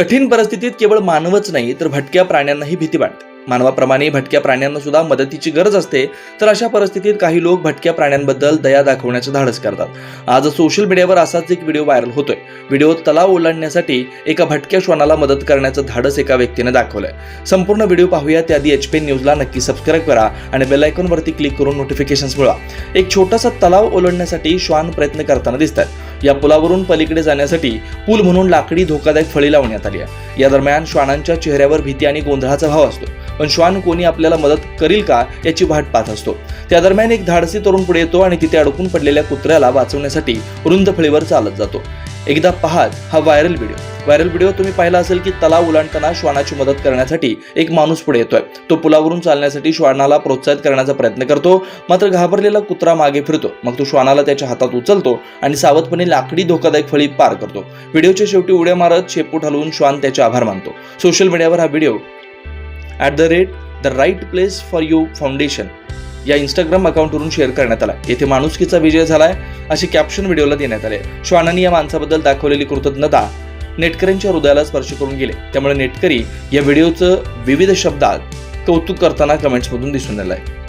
कठीण परिस्थितीत केवळ मानवच नाही तर भटक्या प्राण्यांनाही भीती वाटते. मानवाप्रमाणे भटक्या प्राण्यांना सुद्धा मदतीची गरज असते तर अशा परिस्थितीत काही लोक भटक्या प्राण्यांबद्दल दया दाखवण्याचं धाडस करतात. आज सोशल मीडियावर असाच एक व्हिडिओ व्हायरल होतोय. व्हिडिओ तलाव ओलांडण्यासाठी एका भटक्या श्वानाला मदत करण्याचं धाडस एका व्यक्तीने दाखवलंय. संपूर्ण व्हिडिओ पाहूया त्याआधी एच पी न्यूजला नक्की सबस्क्राईब करा आणि बेलायकॉनवरती क्लिक करून नोटिफिकेशन्स मिळवा. एक छोटासा तलाव ओलांडण्यासाठी श्वान प्रयत्न करताना दिसतात या पुलावरून पलीकडे जाण्यासाठी पूल म्हणून लाकडी धोकादायक फळी लावण्यात आली आहे. या दरम्यान श्वानांच्या चेहऱ्यावर भीती आणि गोंधळाचा भाव असतो. पण श्वान कोणी आपल्याला मदत करील का याची वाट पाहत असतो. त्या दरम्यान एक धाडसी तरुण पुढे येतो आणि तिथे अडकून पडलेल्या कुत्र्याला वाचवण्यासाठी रुंद फळीवर चालत जातो. एकदा पाहात हा व्हायरल व्हिडिओ. व्हायरल व्हिडिओ तुम्ही पाहिला असेल की तलाव ओलांडताना श्वानाची मदत करण्यासाठी एक माणूस पुढे येतोय. तो पुलावरून चालण्यासाठी श्वानाला प्रोत्साहित करण्याचा प्रयत्न करतो मात्र घाबरलेला कुत्रा मागे फिरतो. मग तो श्वानाला त्याच्या हातात उचलतो आणि सावधपणे लाकडी धोकादायक फळी पार करतो. व्हिडिओच्या शेवटी उड्या मारत शेपूट हलवून श्वान त्याचे आभार मानतो. सोशल मीडियावर हा video at the rate the right place for you foundation या इंस्टाग्राम अकाउंटवरून शेअर करण्यात आला येथे माणुसकीचा विजय झालाय असे कॅप्शन व्हिडिओला देण्यात आले श्वानानी या माणसाबद्दल दाखवलेली कृतज्ञता नेटकऱ्यांच्या हृदयाला स्पर्श करून गेले. त्यामुळे नेटकरी या व्हिडिओचं विविध शब्दात कौतुक करताना कमेंट्समधून दिसून आलं आहे